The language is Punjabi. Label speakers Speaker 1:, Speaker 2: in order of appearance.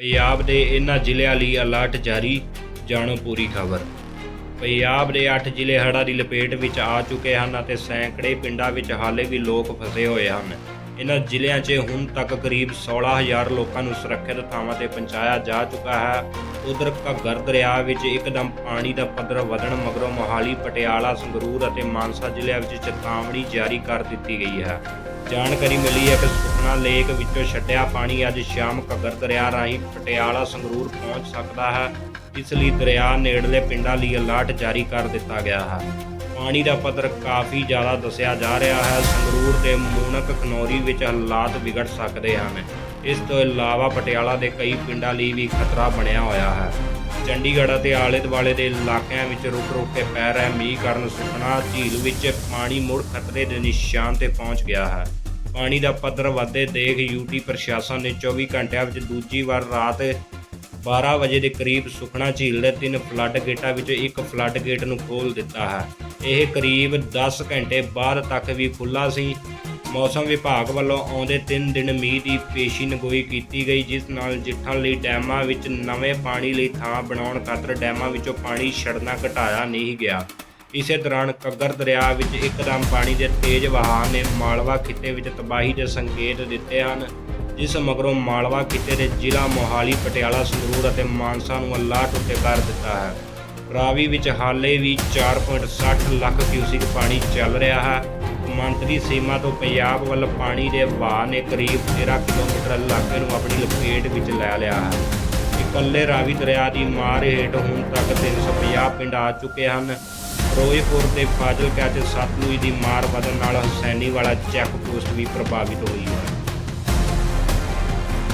Speaker 1: ਪੰਜਾਬ ਦੇ ਇਹਨਾਂ ਜ਼ਿਲ੍ਹਿਆਂ ਲਈ ਅਲਰਟ ਜਾਰੀ, ਜਾਣੋ ਪੂਰੀ ਖਬਰ। ਪੰਜਾਬ ਦੇ 8 ਜ਼ਿਲ੍ਹੇ ਹੜ੍ਹਾਂ ਦੀ ਲਪੇਟ ਵਿੱਚ ਆ ਚੁੱਕੇ ਹਨ ਅਤੇ ਸੈਂਕੜੇ ਪਿੰਡਾਂ ਵਿੱਚ ਹਾਲੇ ਵੀ ਲੋਕ ਫਸੇ ਹੋਏ ਹਨ। ਇਹਨਾਂ ਜ਼ਿਲ੍ਹਿਆਂ 'ਚ ਹੁਣ ਤੱਕ ਕਰੀਬ 16000 ਲੋਕਾਂ ਨੂੰ ਸੁਰੱਖਿਅਤ ਥਾਵਾਂ ਤੇ ਪਹੁੰਚਾਇਆ ਜਾ ਚੁੱਕਾ ਹੈ। ਉਧਰ ਘੱਗਰ ਦਰਿਆ ਵਿੱਚ ਇੱਕਦਮ ਪਾਣੀ ਦਾ ਪੱਧਰ ਵਧਣ ਮਗਰੋਂ ਮੋਹਾਲੀ, ਪਟਿਆਲਾ, ਸੰਗਰੂਰ ਅਤੇ ਮਾਨਸਾ ਜ਼ਿਲ੍ਹਿਆਂ ਵਿੱਚ ਚੇਤਾਵਨੀ ਜਾਰੀ ਕਰ ਦਿੱਤੀ ਗਈ ਹੈ। ਜਾਣਕਾਰੀ ਮਿਲੀ ਹੈ ਕਿ ਸੁਖਨਾ ਲੇਕ ਵਿੱਚੋਂ ਛੱਡਿਆ ਪਾਣੀ ਅੱਜ ਸ਼ਾਮ ਘੱਗਰ ਦਰਿਆ ਰਾਹੀਂ ਪਟਿਆਲਾ ਸੰਗਰੂਰ ਪਹੁੰਚ ਸਕਦਾ ਹੈ ਇਸ ਲਈ ਦਰਿਆ ਨੇੜਲੇ ਪਿੰਡਾਂ ਲਈ ਅਲਰਟ ਜਾਰੀ ਕਰ ਦਿੱਤਾ ਗਿਆ ਹੈ। ਪਾਣੀ ਦਾ ਪੱਧਰ ਕਾਫੀ ਜ਼ਿਆਦਾ ਦੱਸਿਆ ਜਾ ਰਿਹਾ ਹੈ। ਸੰਗਰੂਰ ਦੇ ਮੂਨਕ ਖਨੌਰੀ ਵਿੱਚ ਹਾਲਾਤ ਵਿਗੜ ਸਕਦੇ ਹਨ। ਇਸ ਤੋਂ ਇਲਾਵਾ ਪਟਿਆਲਾ ਦੇ ਕਈ ਪਿੰਡਾਂ ਲਈ ਵੀ ਖਤਰਾ ਬਣਿਆ ਹੋਇਆ ਹੈ। ਚੰਡੀਗੜ੍ਹ ਅਤੇ ਆਲੇ ਦੁਆਲੇ ਦੇ ਇਲਾਕਿਆਂ ਵਿੱਚ ਰੁਕ ਰੁਕ ਕੇ ਪੈ ਰਿਹਾ ਮੀਂਹ ਕਾਰਨ ਸੁਖਨਾ ਝੀਲ ਵਿੱਚ ਪਾਣੀ ਮੁੜ ਖਤਰੇ ਦੇ ਨਿਸ਼ਾਨ ਤੇ ਪਹੁੰਚ ਗਿਆ ਹੈ। ਪਾਣੀ ਦਾ ਪੱਧਰ ਵਧਦੇ ਦੇਖ ਯੂਟੀ ਪ੍ਰਸ਼ਾਸਨ ਨੇ 24 ਘੰਟਿਆਂ ਵਿੱਚ ਦੂਜੀ ਵਾਰ ਰਾਤ 12 ਵਜੇ ਦੇ ਕਰੀਬ ਸੁਖਣਾ ਝੀਲ ਦੇ ਤਿੰਨ ਫਲੱਡ ਗੇਟਾਂ ਵਿੱਚੋਂ ਇੱਕ ਫਲੱਡ ਗੇਟ ਨੂੰ ਖੋਲ੍ਹ ਦਿੱਤਾ ਹੈ। ਇਹ ਕਰੀਬ 10 ਘੰਟੇ ਬਾਅਦ ਤੱਕ ਵੀ ਖੁੱਲਾ ਸੀ। ਮੌਸਮ ਵਿਭਾਗ ਵੱਲੋਂ ਆਉਂਦੇ 3 ਦਿਨ ਮੀਂਹ ਦੀ ਪੇਸ਼ੀਨਗੋਈ ਕੀਤੀ ਗਈ, ਜਿਸ ਨਾਲ ਜਿੱਠਣ ਲਈ ਡੈਮਾਂ ਵਿੱਚ ਨਵੇਂ ਪਾਣੀ ਲਈ ਥਾਂ ਬਣਾਉਣ ਖਾਤਰ ਡੈਮਾਂ ਵਿੱਚੋਂ ਪਾਣੀ ਛੱਡਣਾ ਘਟਾਇਆ ਨਹੀਂ ਗਿਆ। ਇਸੇ ਦੌਰਾਨ ਕੱਗਰ ਦਰਿਆ ਵਿੱਚ ਇੱਕਦਮ ਪਾਣੀ ਦੇ ਤੇਜ਼ ਵਹਾਅ ਨੇ ਮਾਲਵਾ ਖਿੱਤੇ ਵਿੱਚ ਤਬਾਹੀ ਦੇ ਸੰਕੇਤ ਦਿੱਤੇ ਹਨ, ਜਿਸ ਮਗਰੋਂ ਮਾਲਵਾ ਖਿੱਤੇ ਦੇ ਜ਼ਿਲ੍ਹਾ ਮੋਹਾਲੀ, ਪਟਿਆਲਾ, ਸੰਗਰੂਰ ਅਤੇ ਮਾਨਸਾ ਨੂੰ ਅਲਰਟ ਉੱਤੇ ਕਰ ਦਿੱਤਾ ਹੈ। ਰਾਵੀ ਵਿੱਚ ਹਾਲੇ ਵੀ 4.60 ਲੱਖ ਕਿਊਸਿਕ ਪਾਣੀ ਚੱਲ ਰਿਹਾ ਹੈ। ਮੰਤਰੀ ਸੀਮਾ ਤੋਂ ਪੰਜਾਬ ਵੱਲ ਪਾਣੀ ਦੇ ਵਹਾਅ ਨੇ ਕਰੀਬ 13 ਕਿਲੋਮੀਟਰ ਇਲਾਕੇ ਨੂੰ ਆਪਣੀ ਲਪੇਟ ਵਿੱਚ ਲੈ ਲਿਆ ਹੈ। ਇਕੱਲੇ ਰਾਵੀ ਦਰਿਆ ਦੀ ਮਾਰ ਹੇਠ ਹੁਣ ਤੱਕ 350 ਪਿੰਡ ਆ ਚੁੱਕੇ ਹਨ। ਫਿਰੋਜ਼ਪੁਰ ਦੇ ਫਾਜ਼ਿਲਕਾ ਤੇ ਸਤਲੁਜ ਦੀ ਮਾਰ ਵਧਣ ਨਾਲ ਹੁਸੈਨੀਵਾਲਾ ਚੈੱਕ ਪੋਸਟ ਵੀ ਪ੍ਰਭਾਵਿਤ ਹੋਈ ਹੈ।